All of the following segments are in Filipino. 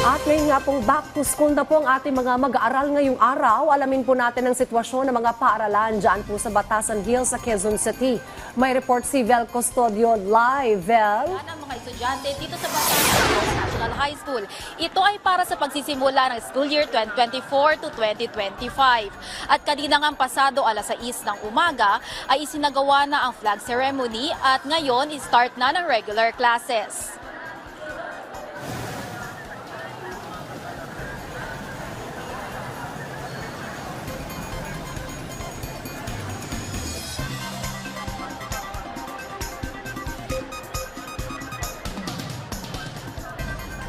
At ngayon nga pong back to school na po ang ating mga mag-aaral ngayong araw. Alamin po natin ang sitwasyon ng mga paaralan dyan po sa Batasan Hills sa Quezon City. May report si Vel Custodio live. Vel? Yan ang mga estudyante dito sa Batasan Hills National High School. Ito ay para sa pagsisimula ng school year 2024 to 2025. At kanina nga pasado alas 6 ng umaga ay isinagawa na ang flag ceremony at ngayon start na ng regular classes.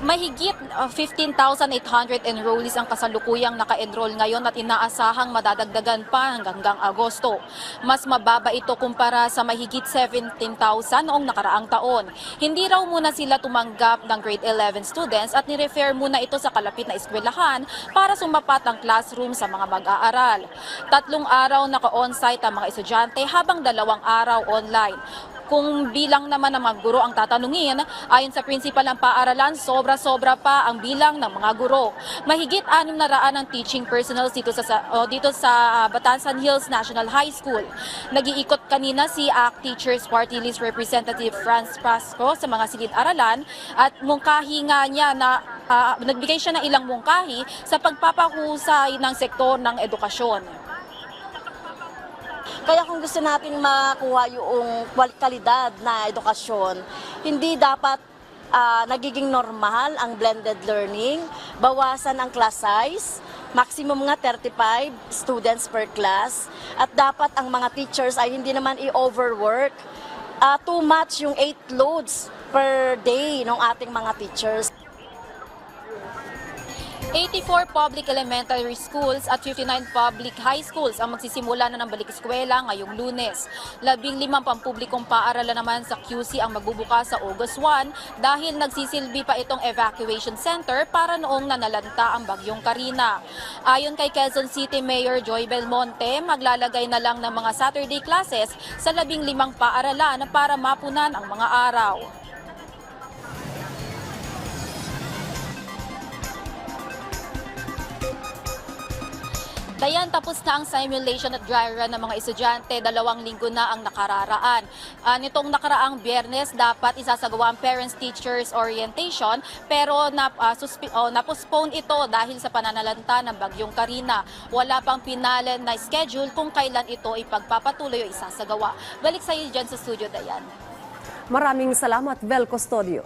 Mahigit uh, 15,800 enrollees ang kasalukuyang naka-enroll ngayon at inaasahang madadagdagan pa hanggang Agosto. Mas mababa ito kumpara sa mahigit 17,000 noong nakaraang taon. Hindi raw muna sila tumanggap ng grade 11 students at nirefer muna ito sa kalapit na eskwelahan para sumapat ang classroom sa mga mag-aaral. Tatlong araw naka-onsite ang mga estudyante habang dalawang araw online. Kung bilang naman ng mga guro ang tatanungin, ayon sa principal ng paaralan, sobra-sobra pa ang bilang ng mga guro. Mahigit anim na raan ang teaching personnel dito sa, o dito sa ah, Batansan Hills National High School. Nag-iikot kanina si ACT Teachers Party List Representative Franz Pasco sa mga silid-aralan at mungkahi nga niya na ah, nagbigay siya ng ilang mungkahi sa pagpapahusay ng sektor ng edukasyon. Kaya kung gusto natin makuha yung kalidad na edukasyon, hindi dapat ah, nagiging normal ang blended learning, bawasan ang class size, maximum nga 35 students per class, at dapat ang mga teachers ay hindi naman i-overwork. Ah, too much yung 8 loads per day ng ating mga teachers. 84 public elementary schools at 59 public high schools ang magsisimula na ng balik eskwela ngayong lunes. Labing limang pampublikong paaralan naman sa QC ang magbubukas sa August 1 dahil nagsisilbi pa itong evacuation center para noong nanalanta ang bagyong Karina. Ayon kay Quezon City Mayor Joy Belmonte, maglalagay na lang ng mga Saturday classes sa labing limang paaralan para mapunan ang mga araw. Dayan, tapos na ang simulation at dry run ng mga estudyante. Dalawang linggo na ang nakararaan. Ah, nitong nakaraang biyernes, dapat isasagawa ang parents-teachers orientation pero na, ah, suspe- oh, na-postpone ito dahil sa pananalanta ng bagyong Karina. Wala pang pinalen na schedule kung kailan ito ipagpapatuloy o isasagawa. Balik sa iyo dyan sa studio, Dayan. Maraming salamat, Vel Custodio.